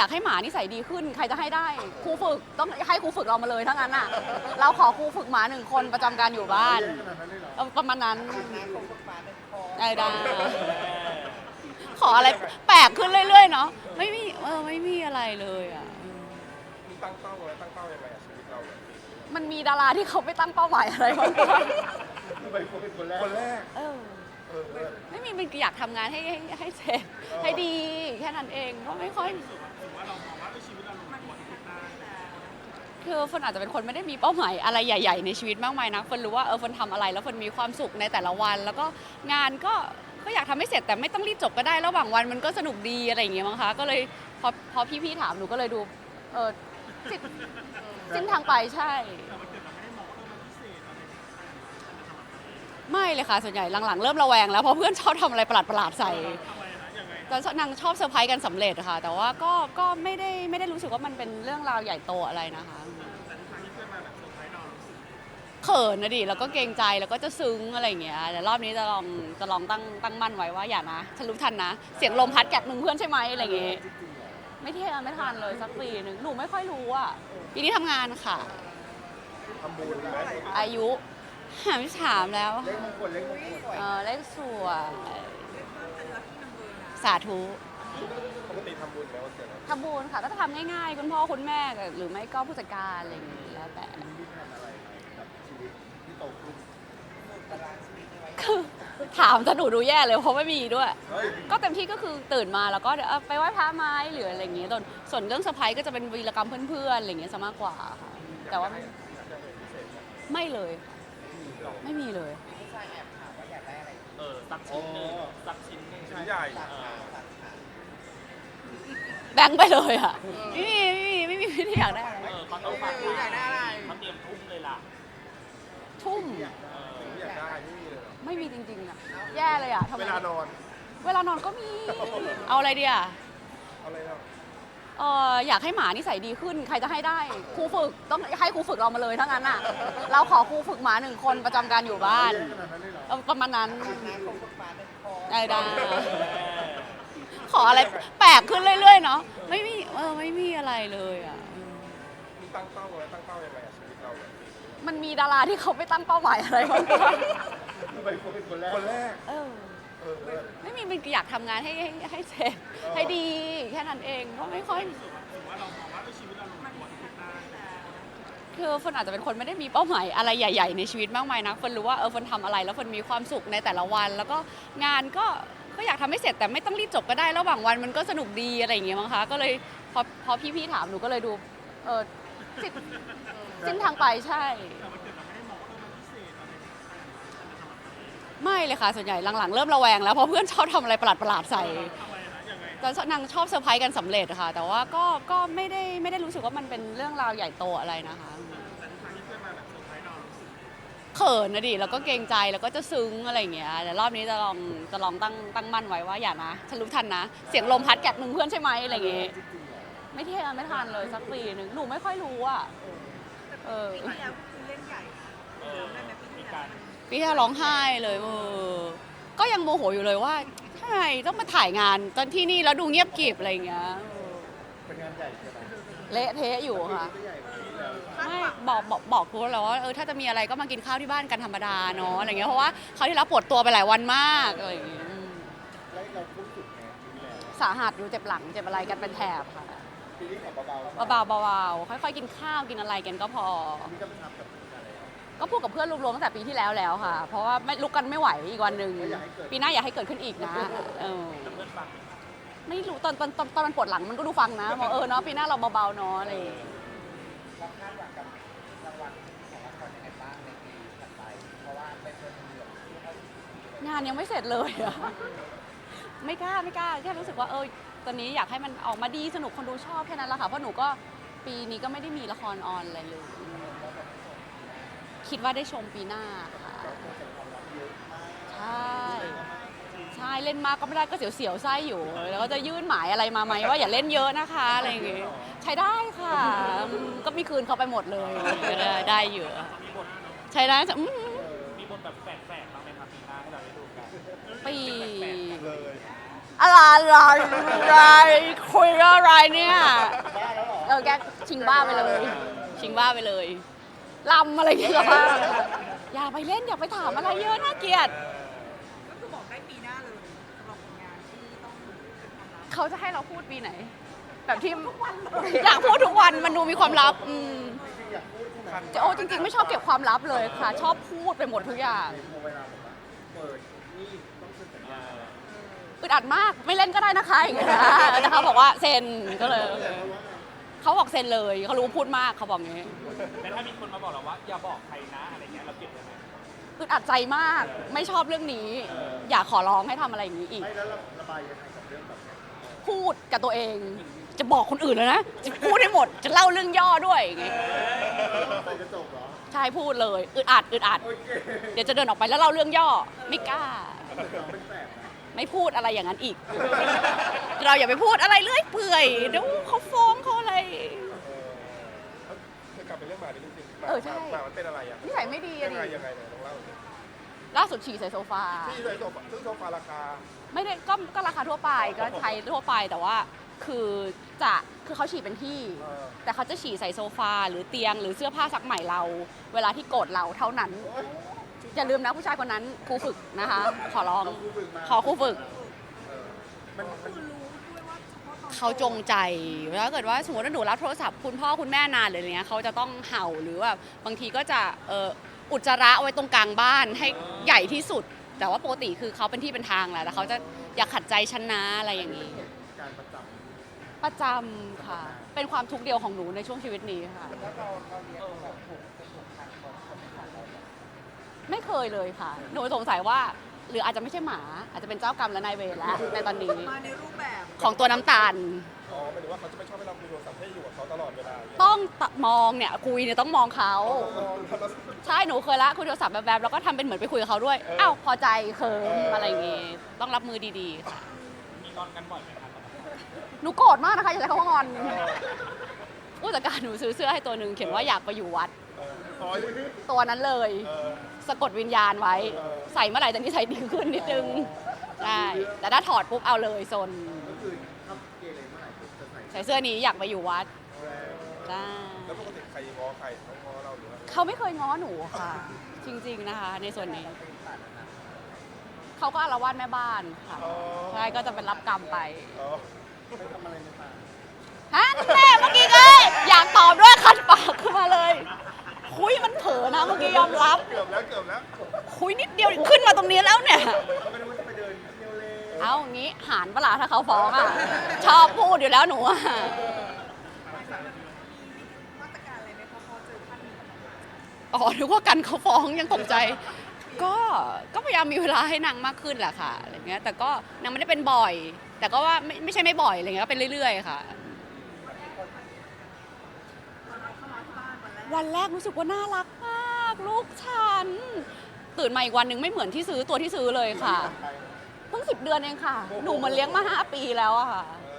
อยากให้หมานิสัยดีขึ้น ใครจะให้ได้ครูฝึกต้องให้ครูฝึกเรามาเลยทั้งนั้นอะ เราขอครูฝึกหมาหนึ่งคนประจำการอยู่บ้านเอาประมาณนั้นได้ได้ขออะไรแปลกขึ้นเรื่อยๆเนาะไม่มีเออไม่มีอะไรเลยอะ มีตั้งเป้าไว้ตั้งเป้ายังไงอะชีวิตเราเนี่ยมันมีดาราที่เขาไม่ตั้งเป้าหมายอะไรบ้างปะคือไปเป็นคนแรกคนแรกเออเออ เออ ไม่มีมันอยากทำงานให้ให้ให้เสร็จให้ดีแค่นั้นเองก็ไม่ค่อย คือเฟิร์นอาจจะเป็นคนไม่ได้มีเป้าหมายอะไรใหญ่ ๆ ในชีวิตมากมายนะเฟิร์นรู้ว่าเออเฟิร์นทำอะไรแล้วเฟิร์นมีความสุขในแต่ละวัน แล้วก็งานก็ก็อยากทำให้เสร็จแต่ไม่ต้องรีบจบก็ได้ระหว่างวันมันก็สนุกดีอะไรอย่างเงี้ยมั้งคะก็เลยพอพอพี่ๆถามหนูก็เลยดูเออสิ้นสิ้นทางไปใช่ ไม่เลยค่ะส่วนใหญ่หลังๆ เริ่มระแวงแล้วเพราะเพื่อนชอบทำอะไรประหลาดๆใส่ แต่นางชอบเซอร์ไพรส์กันสำเร็จค่ะ แต่ว่าก็ก็ไม่ได้ไม่ได้รู้สึกว่ามันเป็นเรื่องราวใหญ่โตอะไรนะคะเขินนะดิแล้วก็เกรงใจแล้วก็จะซึ้งอะไรอย่างเงี้ยแต่รอบนี้จะลองจะลองตั้งตั้งมั่นไว้ว่าอย่านะฉันรู้ทันนะ เสียงลมพัดแกะมึงเพื่อนใช่ไหมอะไรอย่างเงี้ยไม่เที่ยไม่ทันเลยสักปีหนึ่งหนูไม่ค่อยรู้อะปีนี้ทำงานค่ะ ทำบุญไหมอายุหามถามแล้วเลขมงคลเลขมงคล เออเลขสวย สาธุปกติทำบุญแล้ววันเกิดเราทำบุญค่ะก็จะทำง่ายๆ คุณพ่อคุณแม่กับหรือไม่ก็ผู้จัดการอะไรอย่างงี้แล้วแต่มีแผนอะไรไหมกับชีวิตที่โตขึ้นคือถามจะหนูดูแย่เลยเพราะไม่มีด้วยเฮ้ยก็เต็มที่ก็คือตื่นมาแล้วก็เดี๋ยวเอาไปไหว้พระไหม้หรืออะไรอย่างเงี้ยส่วนส่วนเรื่องเซอร์ไพรส์ก็จะเป็นวีรกรรมเพื่อนๆอะไรอย่างเงี้ยซะมากกว่าค่ะแต่ว่าไม่เลยค่ะไม่มีเลยเออ สักชิ้นหนึ่งสักชิ้นหนึ่งชิ้นใหญ่เออแบงค์ไปเลยอะไม่มีไม่มีไม่มีไม่ได้อยากได้อะไรเออเขาต้องฝากอยากได้อะไร เขาเตรียมทุ่มเลยล่ะทุ่มเออสิ่งที่อยากได้ไม่มีเลยเหรอไม่มีจริงๆอะแย่เลยอะทำไมเวลานอน เวลานอนก็มี เอาอะไรดีอะ เอาอะไรเนาะ เอออยากให้หมานิสัยดีขึ้น ใครจะให้ได้ครูฝึกต้องให้ครูฝึกเรามาเลยทั้งนั้นอะ เราขอครูฝึกหมาหนึ่งคนประจำการอยู่บ้านเยอะขนาดนั้นเลยเหรอเอาประมาณนั้นได้ได้ขออะไรแปลกขึ้นเรื่อย ๆ เนาะไม่มีเออไม่มีอะไรเลยอะ มีตั้งเป้าไว้ตั้งเป้ายังไงอะชีวิตเราเนี่ยมันมีดาราที่เขาไม่ตั้งเป้าหมายอะไรบ้างปะคือไปเป็นคนแรกคนแรก เออเออเออ ไม่มีมันอยากทำงานให้ให้ให้เสร็จให้ดีแค่นั้นเองก็ไม่ค่อยคือเฟิร์นอาจจะเป็นคนไม่ได้มีเป้าหมายอะไรใหญ่ ๆ ในชีวิตมากมายนะเฟิร์นรู้ว่าเออเฟิร์นทำอะไรแล้วเฟิร์นมีความสุขในแต่ละวัน แล้วก็งานก็ก็อยากทำให้เสร็จแต่ไม่ต้องรีบจบก็ได้ระหว่างวันมันก็สนุกดีอะไรอย่างเงี้ยมั้งคะก็เลยพอพอพี่ๆถามหนูก็เลยดูเออสิ้นสิ้นทางไปใช่ ไม่เลยค่ะ ส่วนใหญ่หลังๆ เริ่มระแวงแล้วเพราะเพื่อนชอบทำอะไรประหลาดๆใส่แต่นางชอบเซอร์ไพรส์กันสำเร็จค่ะ แต่ว่าก็ก็ไม่ได้ไม่ได้รู้สึกว่ามันเป็นเรื่องราวใหญ่โตอะไรนะคะเขินนะดิแล้วก็เกรงใจแล้วก็จะซึ้งอะไรอย่างเงี้ยแต่รอบนี้จะลองจะลองตั้งตั้งมั่นไว้ว่าอย่านะฉันรู้ทันนะ เสียงลมพัดแกะมึงเพื่อนใช่ไหมอะไรอย่างเงี้ยไม่เท่ไม่ทันเลยสักปีหนึ่งหนูไม่ค่อยรู้อะเออ เการพี่แค่ร้องไห้เลยเออก็ยังโมโหอยู่เลยว่าทำไมต้องมาถ่ายงานตอนที่นี่แล้วดูเงียบกริบอะไรอย่างเงี้ยเออเป็นงานใหญ่ใช่ไหมเละเทะอยู่ค่ะ ก็ใหญ่กว่านี้แล้วไม่บอกบอกบอกทุกคนแล้วว่าเออถ้าจะมีอะไรก็มากินข้าวที่บ้านกันธรรมดาเนาะอะไรเงี้ยเพราะว่าเขาวที่แล้วปวดตัวไปหลายวันมากอะไรอย่างเงี้ยอืมแล้วเราคุ้มสุดไงปีที่แล้วสาหัสอยู่เจ็บหลังเจ็บอะไรกันเป็นแถบค่ะปีนี้ขอเบาๆเบาๆเบาๆค่อยๆกินข้าวกินอะไรกันก็พอ นี่ก็ไปทำกับอะไรอะ ก็พูดกับเพื่อนรวมๆตั้งแต่ปีที่แล้วแล้วค่ะ เพราะว่าไม่ลุกกันไม่ไหวอีกวันหนึ่งปีหน้าอยากให้เกิดขึ้นอีกนะเออไม่รู้ตอนตอนตอนตอนมันปวดหลังมันก็ดูฟังนะบอกเออเนาะปีหน้าเราเบาๆเนาะอะไรอย่างเงี้ย เราคาดหวังกับรางวัลของละครยังไงบ้างในปีถัดไป เพราะว่าเป็นเงินเดือนที่เขางานยังไม่เสร็จเลยอะ ไม่กล้าไม่กล้าแค่รู้สึกว่าเออตอนนี้อยากให้มันออกมาดีสนุกคนดูชอบแค่นั้นแหละค่ะเพราะหนูก็ปีนี้ก็ไม่ได้มีละครออนอะไรเลย คิดว่าได้ชมปีหน้าค่ะใช่ใช่เล่นมากก็ไม่ได้ก็เสียวๆไส้อยู่ แล้วก็จะยื่นหมายอะไรมาไหมว่าอย่าเล่นเยอะนะคะอะไรอย่างเงี้ยใช้ได้ค่ะอืมก็มีคืนเขาไปหมดเลยได้ได้อยู่ใช้ได้จะอืม มีบทแบบแฝงๆบ้างไหมครับปีหน้าให้เราได้ดูกันปีอะไรอะไรอะไรคุยอะไรเนี่ย เออแกชิงบ้าไปเลย ชิงบ้าไปเลย ลำอะไรอย่างเงี้ยกับบ้าอย่าไปเล่นอย่าไปถามอะไรเยอะน่าเกลียด ก็คือบอกได้ปีหน้าเลยสำหรับผลงานที่ต้องเป็นความลับเขาจะให้เราพูดปีไหน แบบที่อยากพูดทุกวันมันดูมีความลับอืมจริงๆอยากพูดใช่ไหมโอ้จริง ๆ ไม่ชอบเก็บความลับเลยค่ะ ชอบพูดไปหมดทุกอย่างพอเวลาแบบว่าเปิดนี่ต้องเซ็นสัญญาอึดอัดมากไม่เล่นก็ได้นะคะอย่างเงี้ยแต่เขาบอกว่าเซ็นก็เลยโอเค เขาบอกเซ็นเลยเขารู้พูดมากเขาบอกงี้แล้วถ้ามีคนมาบอกเราว่าอย่าบอกใครนะอะไรเงี้ยเราเก็บไว้ไหมอึดอัดใจมากไม่ชอบเรื่องนี้ อยากขอร้องให้ทำอะไรอย่างนี้อีก ไม่แล้วระบายยังไงกับเรื่องแบบเนี้ยพูดกับตัวเอง จะบอกคนอื่นเลยนะ จะพูดให้หมด จะเล่าเรื่องย่อด้วยอย่างงี้ไปจะจบเหรอ ใช่พูดเลย อึดอัดอึดอัด โอเคเดี๋ยวจะเดินออกไปแล้วเล่าเรื่องย่อ ไม่กล้า เป็นแปลกนะ ไม่พูดอะไรอย่างนั้นอีก เราอย่าไปพูดอะไรเรื่อยเปื่อยเดี๋ยวเขาฟ้องเขาอะไร คือกลับไปเรื่องหมาดิจริงๆหมาเออใช่ หมามันเป็นอะไรอะนิสัยไม่ดีอะยังไงดิยังไงเนี่ยลองเล่าหน่อยล่าสุดฉี่ใส่โซฟา ที่เลยโซฟาซึ่งโซฟาราคา ไม่ได้ก็ก็ราคาทั่วไปก็ใช้ทั่วไปแต่ว่า คือจะคือเขาฉี่เป็นที่ เออ แต่เขาจะฉี่ใส่โซฟาหรือเตียงหรือเสื้อผ้าซักใหม่เรา เวลาที่โกรธเราเท่านั้นอย่าลืมนะผู้ชายคนนั้นครูฝึกนะคะ ขอร้องเราครูฝึกมาขอครูฝึก มันมันคือรู้ด้วยว่าเฉพาะตอนเขาจงใจแล้วถ้าเกิดว่าสมมติว่าหนูรับโทรศัพท์คุณพ่อคุณแม่นานหรืออะไรเงี้ยเขาจะต้องเห่าหรือว่าบางทีก็จะเอ่ออุจจาระเอาไว้ตรงกลางบ้านให้ใหญ่ที่สุด แต่ว่าปกติคือเขาเป็นที่เป็นทางแหละแต่เขาจะอยากขัดใจฉันนะอะไรอย่างนี้ การประจประจำค่ะ เป็นความทุกข์เดียวของหนูในช่วงชีวิตนี้ค่ะ แล้วเราเราเลี้ยงแบบถูก ไม่เคยเลยค่ะ หนูสงสัยว่า หรืออาจจะไม่ใช่หมา อาจจะเป็นเจ้ากรรมและนายเวรแล้วในตอนนี้มาในรูปแบบของตัวน้ำตาล อ๋อหมายถึงว่าเขาจะไม่ชอบให้เราคุยโทรศัพท์ให้อยู่กับเขาตลอดเวลาอย่างเงี้ยต้องตะมองเนี่ยคุยเนี่ยต้องมองเขาอ๋อแล้วเราใช่หนูเคยละคุยโทรศัพท์แบบๆแล้วก็ทำเป็นเหมือนไปคุยกับเขาด้วยอ้าวพอใจเคิมอะไรอย่างงี้ต้องรับมือดีๆค่ะมีงอนกันบ่อยไหมครับหนูโกรธมากนะคะอย่าใช้คำว่างอนผู้จัดการหนูซื้อเสื้อให้ตัวหนึ่งเขียนว่าอยากไปอยู่วัดเอออ๋อ ตัวนั้นเลยเออสะกดวิญญาณไว้เออใส่เมื่อไหร่ตอนนี้ใส่ดีขึ้นนิดนึงใช่แต่ถ้าถอดปุ๊บเอาเลยโซนำก็คือถ้าเกเรเมื่อไหร่จะใส่ใส่เสื้อนี้อยากไปอยู่วัดแรงใช่แล้วปกติใครง้อใครเขาง้อเราหรือว่าเขาไม่เคยง้อหนูค่ะ จริง ๆนะคะ ในส่วนนี้ เขาก็อารวาสแม่บ้านค่ะอ๋อใช่ก็จะเป็นรับกรรมไปอ๋อไปทำอะไรในป่าฮะแม่เมื่อกี้ก็อยากตอบด้วยคันปากขึ้นมาเลย คุยมันเผลอนะเมื่อกี้ยอมรับ เกือบแล้วเกือบแล้วคุยนิดเดียวขึ้นมาตรงนี้แล้วเนี่ยก็ไม่ได้ว่าจะไปเดินเที่ยวเล่นเอางี้หานเวลาถ้าเขาฟ้องอะ ชอบพูดอยู่แล้วหนูอะ มาตรการอะไรไหมคะพอเจอท่านนี้อ๋อนึกว่ากันเขาฟ้องยังตกใจ ก็ก็พยายามมีเวลาให้นางมากขึ้นแหละค่ะอะไรเงี้ยแต่ก็นางไม่ได้เป็นบ่อย แต่ก็ว่าไม่ไม่ใช่ไม่บ่อยอะไรเงี้ยก็เป็นเรื่อยๆ ค่ะ วันแรกรู้สึกว่าน่ารักมาก ลูกฉัน ตื่นมาอีกวันหนึ่งไม่เหมือนที่ซื้อตัวที่ซื้อเลยค่ะ เพิ่งสิบเดือนเองค่ะ หนูเหมันเลี้ยงมาห้าปีแล้วอะค่ะเอ